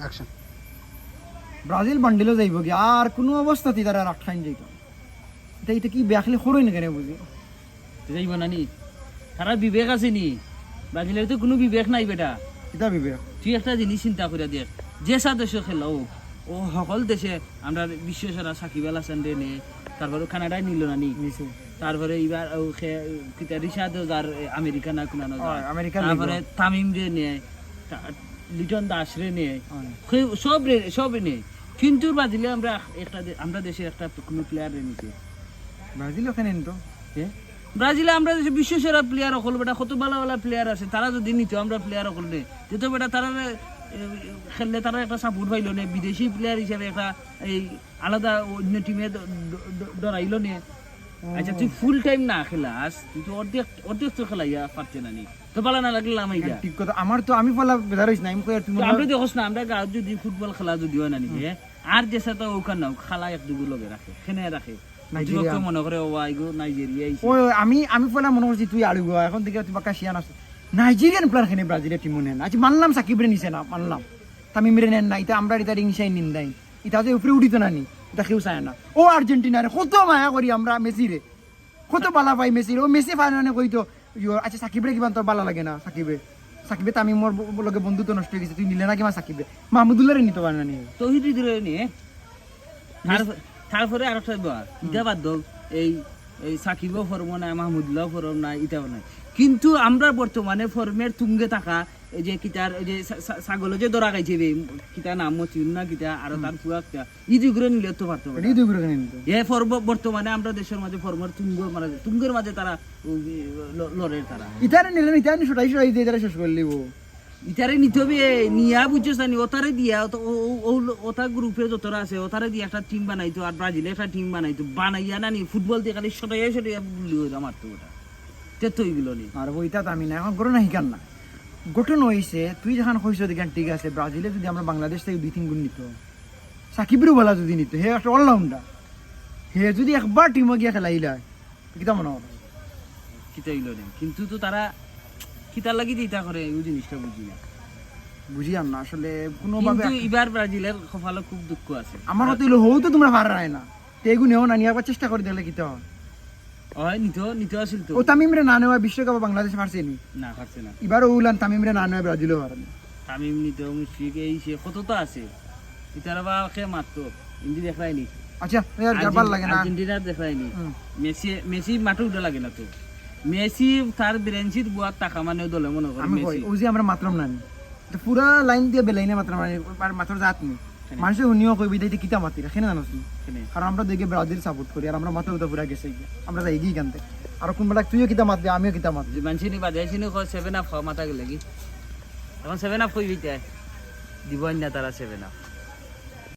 Action Brazil বান্ডিলও যাইব কি আর কোনো অবস্থাতে তারা আটখাইন যাইত এটা এটা কি ব্যাখলে খরই না কেন বুঝি? যাইব না নি। তারা বিবেক আছে নি। ব্রাজিলের তো কোনো বিবেক নাই বেটা। এটা বিবেক? তুই একটা জিনিস চিন্তা করে দেখ। যে সা দেশে খেলা হোক ও সকল দেশে আমরা বিশ্ব সেরা সাকিব আল হাসান রে নে। তারপরে কানাডায় নিল না নি। তারপরে এবার ও রিশাদ যার আমেরিকা না হয়, তারপরে তামিম রে নে। লিটন দাস রে নে হয়। সব রে সব নে কিন্তু ব্রাজিলে আমরা একটা আমরা দেশে একটা কোনো প্লেয়ার রে নিতে ব্রাজিল ওখানে এ? ব্রাজিলে আমরা দেশে বিশ্ব সেরা প্লেয়ার অকল বেটা কত ভালো ভালো প্লেয়ার আছে তারা যদি নিত আমরা প্লেয়ার অকল নে যেহেতু বেটা তারা খেললে তারা একটা সাপোর্ট পাইলো নে বিদেশি প্লেয়ার হিসেবে একটা এই আলাদা অন্য টিমে ডরাইলো নে। আচ্ছা তুই ফুল টাইম না খেলাস তুই তো অর্ধেক অর্ধেক তো খেলাইয়া পারছে না নি। তো ভালো না লাগলে আমি যা। ঠিক কথা আমার তো আমি বলা বেজার হইছ না আমি কই তুমি তো আমরা দেখোস না আমরা যদি ফুটবল খেলা যদি হয় না নাকি আর যে সাথে ওখান নাও খালা এক দুগুর লগে রাখে খেনে রাখে মনে করে ও আইগো নাইজেরিয়া ওই ওই, আমি আমি পয়লা মনে করছি তুই আড়ু গো এখন থেকে তুই বাক্কা শিয়ান আছে। নাইজেরিয়ান প্লেয়ার খেনে ব্রাজিলের টিমও নেন আচ্ছা মানলাম সাকিব রে নিছে না মানলাম। তামিম রে নেন না এটা আমরা এটা রিংসাই নিন দেয় এটা উপরে উঠিত না নি এটা কেউ চায় না। ও আর্জেন্টিনারে কত মায়া করি আমরা মেসি রে কত বালা পাই মেসি রে ও মেসি ফাইনালে কইতো। আচ্ছা সাকিবরে কিমান তোর ভালো লাগে না সাকিবে সাকিবে তামিম মোর লগে বন্ধুত্ব নষ্ট হয়ে গেছে তুই নিলে না কিমান সাকিবে? মাহমুদুল্লাহ রে নিতে পারে না? নি তহিদি দিলে নিয়ে তারপর- আর একটা বার ইটা বাদ দাও এই এই সাকিবও ফরম নাই মাহমুদুল্লাহ ফরম নাই ইটাও নাই। কিন্তু আমরা বর্তমানে ফর্মের তুঙ্গে থাকা এই যে কিতার এই যে সা- যে দরা গাইছে বে কিতা নাম মতিউন না কিতা আর তার পুয়া কিতা। ইদি করে নিলে তো পারতো দুই করে নিত এ ফর্ম বর্তমানে আমরা দেশের মাঝে ফর্মের তুঙ্গ মাঝে তুঙ্গের মাঝে তারা লড়ে তারা। ইতারে নিলে ইতারে দিয়ে ইতারে শেষ করে লিব ইতারে নিতে হবে নিয়া বুঝছ জানি ওতারে দিয়া ওটা গ্রুপে যতরা আছে ওতারে দিয়ে একটা টিম বানাইতো আর ব্রাজিলে একটা টিম বানাইতো বানাইয়া না নি ফুটবল দিয়ে খালি সটাইয়া সটাইয়া বুলি হয়ে মারতো ওটা তে তো এইগুলো নি। আর বইটা তো আমি না এখন গরু না শিকান না গঠন হয়েছে তুই যখন কইস দেখান ঠিক আছে ব্রাজিলে যদি আমরা বাংলাদেশ থেকে দুই তিন গুণ নিত সাকিবেরও বলা যদি নিত হে একটা অলরাউন্ডার হে যদি একবার টিমে গিয়া খেলাইলা কিতা মনে হয় কিতা নি কিন্তু তো তারা কিতার লাগি দিতা করে এই জিনিসটা বুঝি না। বুঝি না আসলে কোনোভাবে কিন্তু এবার ব্রাজিলের কপালে খুব দুঃখ আছে। আমার মতো হইল হৌ তো তোমরা পারা না। তেগু নেও না নিয়ে চেষ্টা করে দেখলে কিতা হয়। ও তামিমরে না নেওয়া বিশ্বকাপ বাংলাদেশ পারছে না? পারছে না। এবারও উলান তামিমরে না নেওয়া ব্রাজিলও পারে না। তামিম নিত মুশফিক এই সে কত তো আছে ইতারা বা খে মারতো? ইন্দি দেখায়নি আচ্ছা ইয়ার যাবার লাগে না। আর্জেন্টিনার দেখায়নি হুম। মেসি মেসি মাঠে উঠে লাগে না তো। মেসি তার ব্রেঞ্চিত বুয়ার টাকা মানে দলে মনে করে মেসি। ও যে আমরা মাতলাম না পুরা লাইন দিয়ে বেলাইনে মাতলাম না মাত্র জাত নি। মানুষের শুনিও কইবি দিতে কিতা মাতি রাখে না জানোস। কারণ আমরা দেখে ব্রাজিল সাপোর্ট করি আর আমরা মাথা উঠে পুরা গেছে। আমরা যাই গিয়ে কানতে আর কোনবেলা তুইও কিতা মাতবি আমিও কিতা মাতবি মানুষ নি বাজাইছি নি কয় সেভেন আপ খাওয়া মাথা গেলে কি? এখন সেভেন আপ কইবি তাই দিব না তারা সেভেন আপ